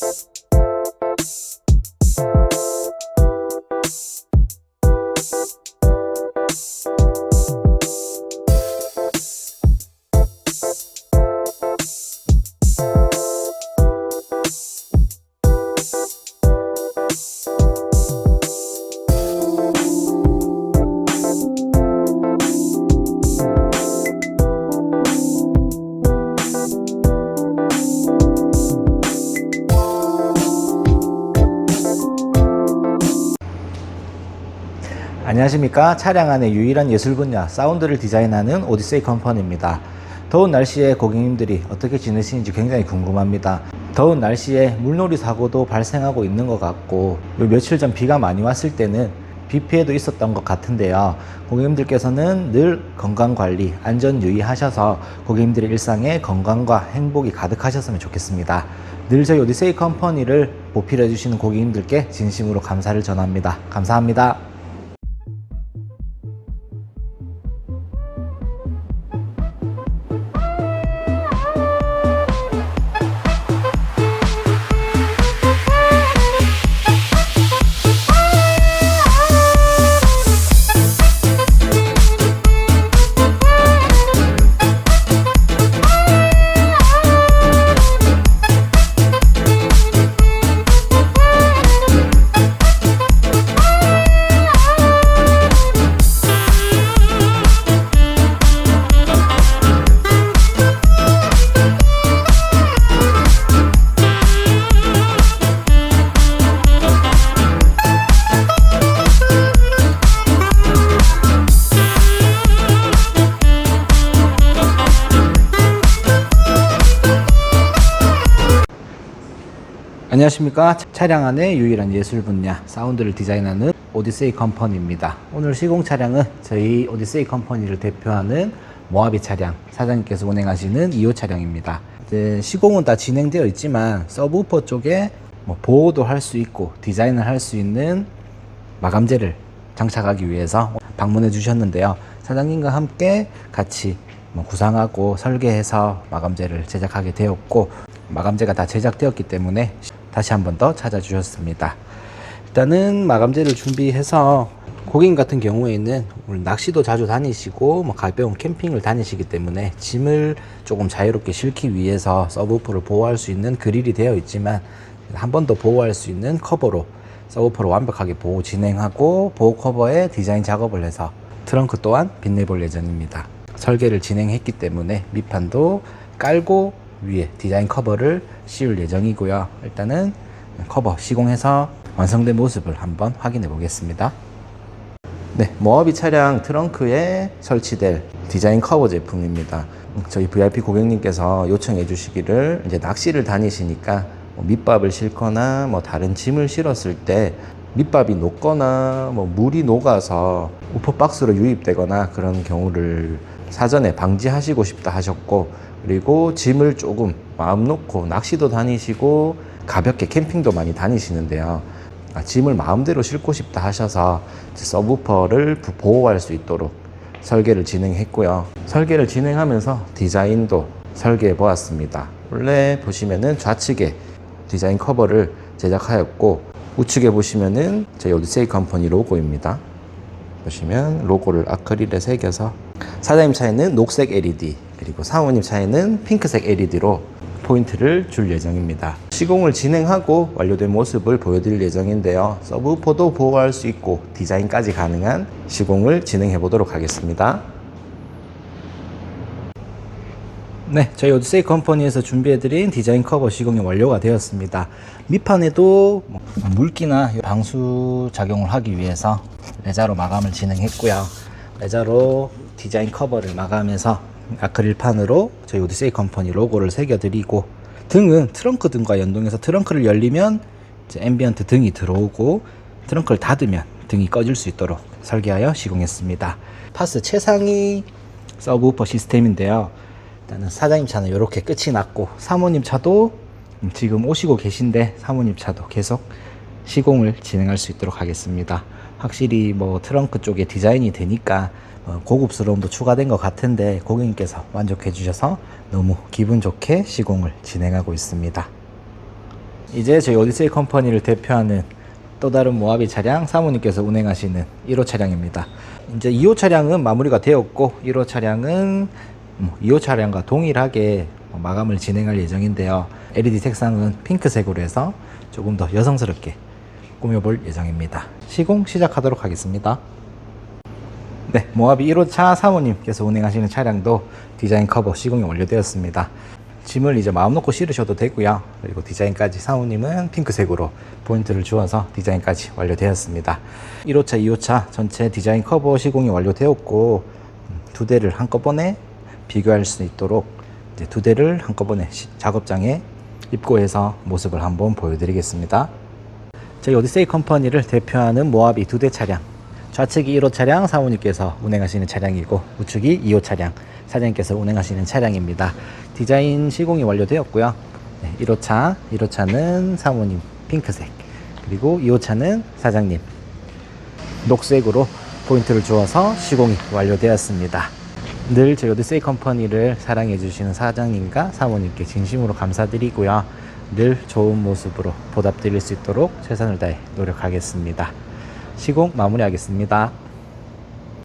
Música 안녕하십니까? 차량 안의 유일한 예술 분야 사운드를 디자인하는 오디세이 컴퍼니입니다. 더운 날씨에 고객님들이 어떻게 지내시는지 굉장히 궁금합니다. 더운 날씨에 물놀이 사고도 발생하고 있는 것 같고 요 며칠 전 비가 많이 왔을 때는 비 피해도 있었던 것 같은데요. 고객님들께서는 늘 건강관리 안전 유의하셔서 고객님들의 일상에 건강과 행복이 가득하셨으면 좋겠습니다. 늘 저희 오디세이 컴퍼니를 보필해 주시는 고객님들께 진심으로 감사를 전합니다. 감사합니다 안녕하십니까? 차량 안의 유일한 예술 분야 사운드를 디자인하는 오디세이 컴퍼니입니다. 오늘 시공 차량은 저희 오디세이 컴퍼니를 대표하는 모하비 차량 사장님께서 운행하시는 2호 차량입니다. 시공은 다 진행되어 있지만 서브우퍼 쪽에 뭐 보호도 할 수 있고 디자인을 할 수 있는 마감재를 장착하기 위해서 방문해 주셨는데요. 사장님과 함께 같이 뭐 구상하고 설계해서 마감재를 제작하게 되었고 마감재가 다 제작되었기 때문에 다시 한 번 더 찾아주셨습니다. 일단은 마감재를 준비해서 고객님 같은 경우에는 낚시도 자주 다니시고 뭐 가벼운 캠핑을 다니시기 때문에 짐을 조금 자유롭게 실기 위해서 서브우퍼를 보호할 수 있는 그릴이 되어 있지만 한 번 더 보호할 수 있는 커버로 서브우퍼를 완벽하게 보호 진행하고 보호 커버에 디자인 작업을 해서 트렁크 또한 빛내볼 예정입니다. 설계를 진행했기 때문에 밑판도 깔고 위에 디자인 커버를 씌울 예정이고요. 일단은 커버 시공해서 완성된 모습을 한번 확인해 보겠습니다. 네, 모하비 차량 트렁크에 설치될 디자인 커버 제품입니다. 저희 VIP 고객님께서 요청해 주시기를 이제 낚시를 다니시니까 뭐 밑밥을 싣거나 뭐 다른 짐을 실었을 때 밑밥이 녹거나 뭐 물이 녹아서 우퍼 박스로 유입되거나 그런 경우를 사전에 방지하시고 싶다 하셨고 그리고 짐을 조금 마음 놓고 낚시도 다니시고 가볍게 캠핑도 많이 다니시는데요. 아, 짐을 마음대로 싣고 싶다 하셔서 서브퍼를 보호할 수 있도록 설계를 진행했고요. 설계를 진행하면서 디자인도 설계해 보았습니다. 원래 보시면은 좌측에 디자인 커버를 제작하였고 우측에 보시면은 저희 오디세이 컴퍼니 로고입니다. 보시면 로고를 아크릴에 새겨서 사장님 차에는 녹색 LED 그리고 사모님 차에는 핑크색 LED로 포인트를 줄 예정입니다. 시공을 진행하고 완료된 모습을 보여드릴 예정인데요. 서브우퍼도 보호할 수 있고 디자인까지 가능한 시공을 진행해 보도록 하겠습니다. 네, 저희 오디세이 컴퍼니에서 준비해드린 디자인 커버 시공이 완료가 되었습니다. 밑판에도 뭐 물기나 방수 작용을 하기 위해서 레자로 마감을 진행했고요. 레자로 디자인 커버를 마감해서 아크릴판으로 저희 오디세이 컴퍼니 로고를 새겨드리고 등은 트렁크 등과 연동해서 트렁크를 열리면 이제 앰비언트 등이 들어오고 트렁크를 닫으면 등이 꺼질 수 있도록 설계하여 시공했습니다. 파스 최상위 서브우퍼 시스템인데요. 일단은 사장님 차는 이렇게 끝이 났고 사모님 차도 지금 오시고 계신데 사모님 차도 계속 시공을 진행할 수 있도록 하겠습니다. 확실히 뭐 트렁크 쪽에 디자인이 되니까 어, 고급스러움도 추가된 것 같은데 고객님께서 만족해 주셔서 너무 기분 좋게 시공을 진행하고 있습니다. 이제 저희 오디세이 컴퍼니를 대표하는 또 다른 모하비 차량 사모님께서 운행하시는 1호 차량입니다. 이제 2호 차량은 마무리가 되었고 1호 차량은 뭐 2호 차량과 동일하게 마감을 진행할 예정인데요. LED 색상은 핑크색으로 해서 조금 더 여성스럽게 꾸며볼 예정입니다. 시공 시작하도록 하겠습니다. 네, 모하비 1호차 사모님께서 운행하시는 차량도 디자인 커버 시공이 완료되었습니다. 짐을 이제 마음 놓고 실으셔도 되고요. 그리고 디자인까지 사모님은 핑크색으로 포인트를 주어서 디자인까지 완료되었습니다. 1호차, 2호차 전체 디자인 커버 시공이 완료되었고 음, 두 대를 한꺼번에 비교할 수 있도록 이제 두 대를 한꺼번에 시- 작업장에 입고해서 모습을 한번 보여드리겠습니다. 저희 오디세이 컴퍼니를 대표하는 모하비 두 대 차량 좌측이 1호 차량 사모님께서 운행하시는 차량이고 우측이 2호 차량 사장님께서 운행하시는 차량입니다. 디자인 시공이 완료되었고요. 네, 1호차, 1호차는 사모님 핑크색 그리고 2호차는 사장님 녹색으로 포인트를 주어서 시공이 완료되었습니다. 늘 저희 오디세이 컴퍼니를 사랑해 주시는 사장님과 사모님께 진심으로 감사드리고요. 늘 좋은 모습으로 보답드릴 수 있도록 최선을 다해 노력하겠습니다. 시공 마무리하겠습니다.